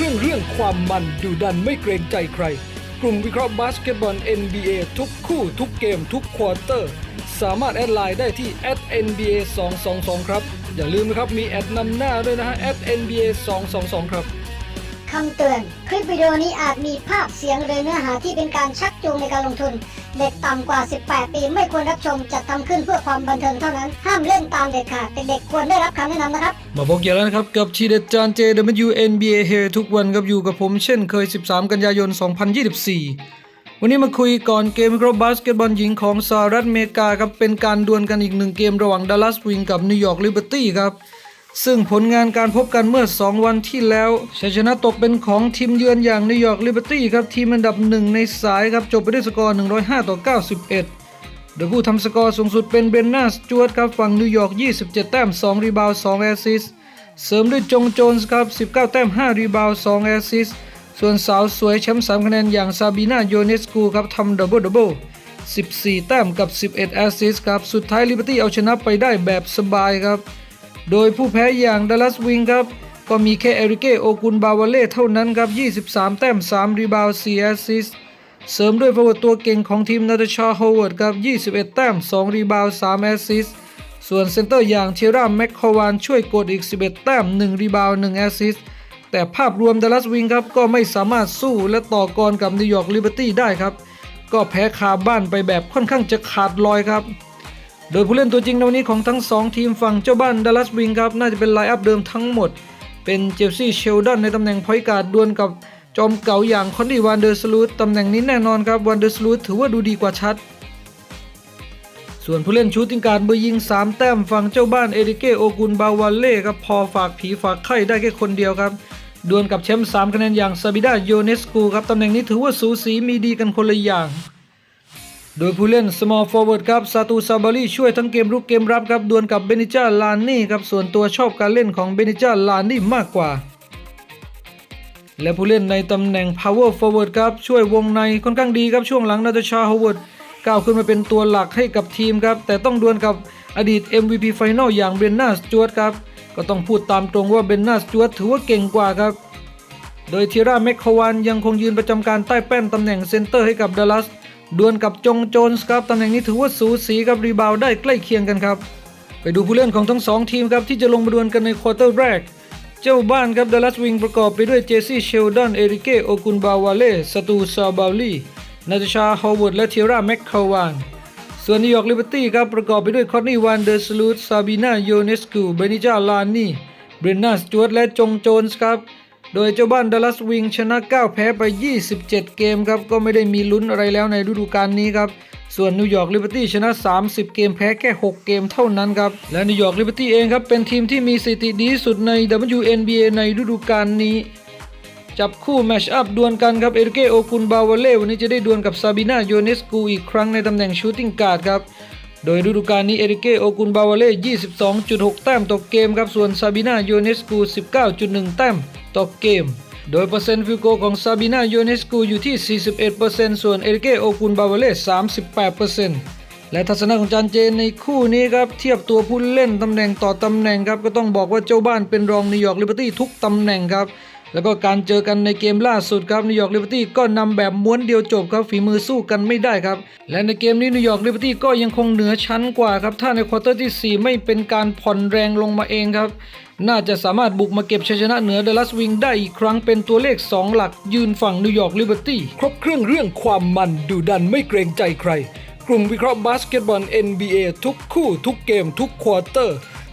เครื่องเรื่องความมันดุดันไม่เกรงใจใคร กลุ่มวิเคราะห์บาสเกตบอล NBA ทุกคู่ทุกเกมทุกควอเตอร์ สามารถแอดไลน์ได้ที่ @nba 222ครับ อย่าลืมนะครับมีแอดนำหน้าด้วยนะฮะ @nba 222ครับคำเตือน คลิปวิดีโอนี้อาจมีภาพเสียงหรือเนื้อหาที่เป็นการชักจูงในการลงทุน เด็กต่ำกว่า 18 ปีไม่ควรรับชมจัดทำขึ้นเพื่อความบันเทิงเท่านั้น ห้ามเล่นตามเด็ดขาดเด็กๆควรได้รับคำแนะนำนะครับ มาพบกันแล้วนะครับ กับทีเด็ดจาน JWNBA Here ทุกวันครับอยู่กับผมเช่นเคย 13 กันยายน 2024 วันนี้มาคุยก่อนเกมคราะห์บาสเกตบอลหญิงของสหรัฐอเมริกาครับเป็นการดวลกันอีกหนึ่งเกมระหว่างดัลลัสวิงกับนิวยอร์กลิเบอร์ตี้ครับ ซึ่งผลงานการพบกันเมื่อ 2 วันที่แล้วชัยชนะตกเป็นของทีมเยือนอย่างนิวยอร์กลิเบอร์ตี้ครับ ทีมอันดับหนึ่งในสายครับ จบไปด้วยสกอร์ 105 ต่อ 91 โดยผู้ทำสกอร์สูงสุดเป็นเบรนนาสจวตครับฝั่งนิวยอร์ก 27 แต้ม 2 รีบาวด์2แอสซิสเสริมด้วยจงโจนส์ครับ 19 แต้ม 5 รีบาวด์2แอสซิสส่วนสาวสวยแชมป์3คะแนนอย่างซาบีนาโยเนสกูครับทำดับเบิลดับเบิล14 แต้มกับ 11 แอสซิสครับ สุดท้ายลิเบอร์ตี้เอาชนะไปได้แบบสบายครับ โดยผู้แพ้อย่างดัลลัสวิงครับ ก็มีแค่เอริเกโอกุนบาวาเล่เท่านั้นครับ 23 แต้ม 3 รีบาวด์4แอสซิสเสริมด้วยฟอร์เวิร์ตัวเก่งของทีมนาตาชาโฮเวิร์ดครับ 21 แต้ม 2 รีบาวด์3แอสซิสส่วนเซนเตอร์อย่างเทราแมคคาวานช่วยกดอีก 11 แต้ม 1 รีบาวด์1แอสซิสแต่ภาพรวมดัลลัสวิงครับ ก็ไม่สามารถสู้และต่อกรกับนิวยอร์กลิเบอร์ตี้ได้ครับ ก็แพ้คาบ้านไปแบบค่อนข้างจะขาดลอยครับ โดยผู้เล่นตัวจริงในวันนี้ของทั้ง 2 ทีมฝั่งเจ้าบ้านดัลลัสวิงครับ น่าจะเป็นไลน์อัพเดิมทั้งหมด เป็นเจฟซี่เชลดอนในตำแหน่งพอยการ์ดดวลกับจอมเก่าอย่างคอนดี้วันเดอร์สลูตตำแหน่งนี้แน่นอนครับวันเดอร์สลูตถือว่าดูดีกว่าชัด ส่วนผู้เล่นชูตติงการเบอร์ยิง 3 แต้มฝั่งเจ้าบ้านเอริเกโอกุนบาวาเล่ครับพอฝากผีฝากไข่ได้แค่คนเดียวครับดวลกับแชมป์3คะแนนอย่างซาบิดาโยเนสกูครับตำแหน่งนี้ถือว่าสูสีมีดีกันคนละอย่าง โดยผู้เล่น small forward ครับซาตูซาบารีช่วยทั้งเกมรุกเกมรับครับดวลกับเบนิจาลานนี่ครับส่วนตัวชอบการเล่นของเบนิจาลานนี่มากกว่า และผู้เล่นในตำแหน่ง power forward ครับช่วยวงในค่อนข้างดีครับช่วงหลังนาตาชาฮาวเวิร์ดก้าวขึ้นมาเป็นตัวหลักให้กับทีมครับแต่ต้องดวลกับอดีต MVP Final อย่างเบนนาสจวตครับก็ต้องพูดตามตรงว่าเบนนาสจวตถือว่าเก่งกว่าครับโดยทีราแมคคาวานยังคงยืนประจำการใต้แป้นตำแหน่งเซนเตอร์ให้กับดัลลัส ดวลกับจงโจนส์ครับตำแหน่งนี้ถือว่าสูสีกับรีบาวได้ใกล้เคียงกันครับ ไปดูผู้เล่นของทั้งสองทีมครับที่จะลงมาดวลกันในควอเตอร์แรก เจ้าบ้านครับดัลลัสวิงประกอบไปด้วยเจสซี่เชลดอนเอริเกโอกุนบาวาเล่สตูซาบาลีนาตาชาฮาวเวิร์ดและเทียร่าแมคคาวานส่วนนิวยอร์กลิเบอร์ตี้ครับประกอบไปด้วยคอนนี่วันเดอร์สลูดซาบีนาโยเนสกูเบนิจาลานีเบรนนาสจวตและจงโจนส์ครับ โดยเจ้าบ้านดัลลัสวิงชนะ 9 แพ้ไป 27 เกมครับก็ไม่ได้มีลุ้นอะไรแล้วในฤดูกาลนี้ครับส่วนนิวยอร์กลิเบอร์ตี้ชนะ 30 เกมแพ้แค่ 6 เกมเท่านั้นครับ และนิวยอร์กลิเบอร์ตี้เองครับ เป็นทีมที่มีสถิติดีสุดใน WNBA ในฤดูกาลนี้ จับคู่แมชอัพดวลกันครับ เอริเกโอคุนบาวาเล่วันนี้จะได้ดวลกับซาบินาโยเนสกูอีกครั้งในตำแหน่งชูตติ้งการ์ดครับ โดยฤดูกาลนี้เอริเกโอกุนบาวาเล่ 22.6 แต้มต่อเกมครับ ส่วนซาบินาโยเนสกู 19.1 แต้มต่อเกม โดยเปอร์เซ็นต์ฟิลโกของซาบินาโยเนสกูอยู่ที่ 41%ส่วนเอริเกโอกุนบาวาเล่ 38%และทัศนะของจานเจนในคู่นี้ครับเทียบตัวผู้เล่นตำแหน่งต่อตำแหน่งครับก็ต้องบอกว่าเจ้าบ้านเป็นรองนิวยอร์กลิเบอร์ตี้ทุกตำแหน่งครับ แล้วก็การเจอกันในเกมล่าสุดครับนิวยอร์กลิเบอร์ตี้ก็นำแบบม้วนเดียวจบครับฝีมือสู้กันไม่ได้ครับ และในเกมนี้นิวยอร์กลิเบอร์ตี้ก็ยังคงเหนือชั้นกว่าครับถ้าในควอเตอร์ที่ 4 ไม่เป็นการผ่อนแรงลงมาเองครับ น่าจะสามารถบุกมาเก็บชัยชนะเหนือเดลัสวิงได้อีกครั้งเป็นตัวเลข 2 หลักยืนฝั่งนิวยอร์กลิเบอร์ตี้ครบเครื่องเรื่องความมันดุดันไม่เกรงใจใคร กลุ่มวิเคราะห์บาสเกตบอล NBA ทุกคู่ทุกเกมทุกควอเตอร์